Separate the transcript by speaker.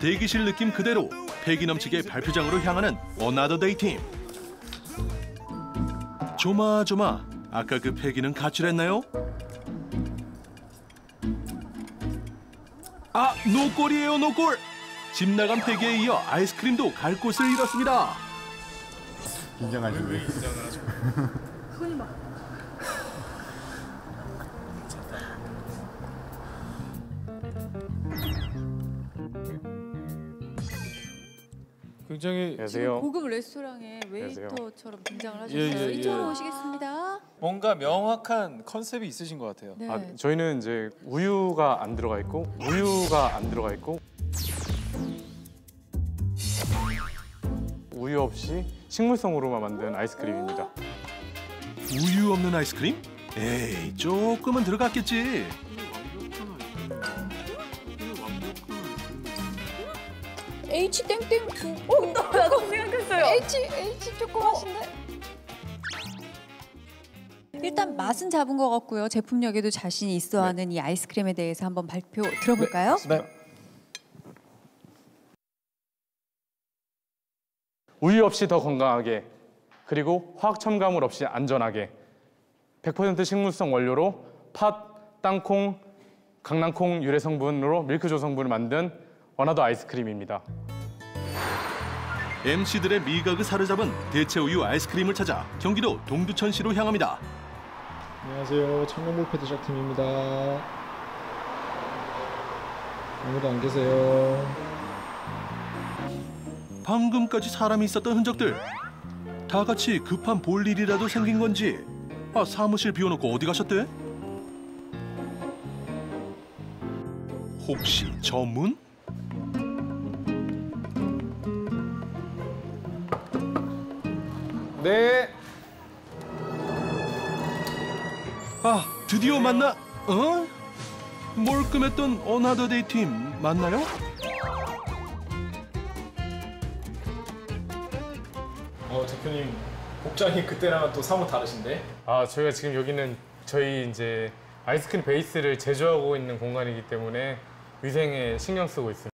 Speaker 1: 대기실 느낌 그대로 패기 넘치게 발표장으로 향하는 어나더 데이 팀. 조마조마 아까 그 패기는 가출했나요? 아 노골이에요 노골. 집 나간 패기에 이어 아이스크림도 갈 곳을 잃었습니다.
Speaker 2: 긴장하시네.
Speaker 3: 굉장히
Speaker 4: 지금
Speaker 5: 안녕하세요.
Speaker 4: 고급 레스토랑의
Speaker 5: 안녕하세요.
Speaker 4: 웨이터처럼 등장을 하셨어요.
Speaker 3: 예, 예, 예.
Speaker 4: 이쪽으로 오시겠습니다.
Speaker 3: 뭔가 명확한 컨셉이 있으신 것 같아요.
Speaker 4: 네.
Speaker 5: 아, 저희는 이제 우유가 안 들어가 있고 우유가 안 들어가 있고 우유 없이 식물성으로만 만든 아이스크림입니다.
Speaker 1: 우유 없는 아이스크림? 에이 조금은 들어갔겠지.
Speaker 4: H 땡땡 두. 어, 나도 생각했어요. H H 조그마신데. 일단 맛은 잡은 것 같고요. 제품력에도 자신이 있어하는 이 아이스크림에 대해서 한번 발표 들어볼까요?
Speaker 3: 네.
Speaker 5: 우유 없이 더 건강하게 그리고 화학 첨가물 없이 안전하게 100% 식물성 원료로 팥, 땅콩, 강낭콩 유래 성분으로 밀크 조 성분을 만든 원하더 아이스크림입니다.
Speaker 1: MC들의 미각을 사로잡은 대체 우유 아이스크림을 찾아 경기도 동두천시로 향합니다.
Speaker 6: 안녕하세요. 청년몰 패드샵 팀입니다. 아무도 안 계세요.
Speaker 1: 방금까지 사람이 있었던 흔적들. 다 같이 급한 볼 일이라도 생긴 건지. 아 사무실 비워놓고 어디 가셨대? 혹시 전문?
Speaker 5: 네.
Speaker 1: 아 드디어 만나. 어? 몰끔했던 어나더 데이 팀 맞나요?
Speaker 6: 어 대표님 복장이 그때랑은 또 사뭇 다르신데?
Speaker 5: 아 저희가 지금 여기는 저희 이제 아이스크림 베이스를 제조하고 있는 공간이기 때문에 위생에 신경 쓰고 있습니다.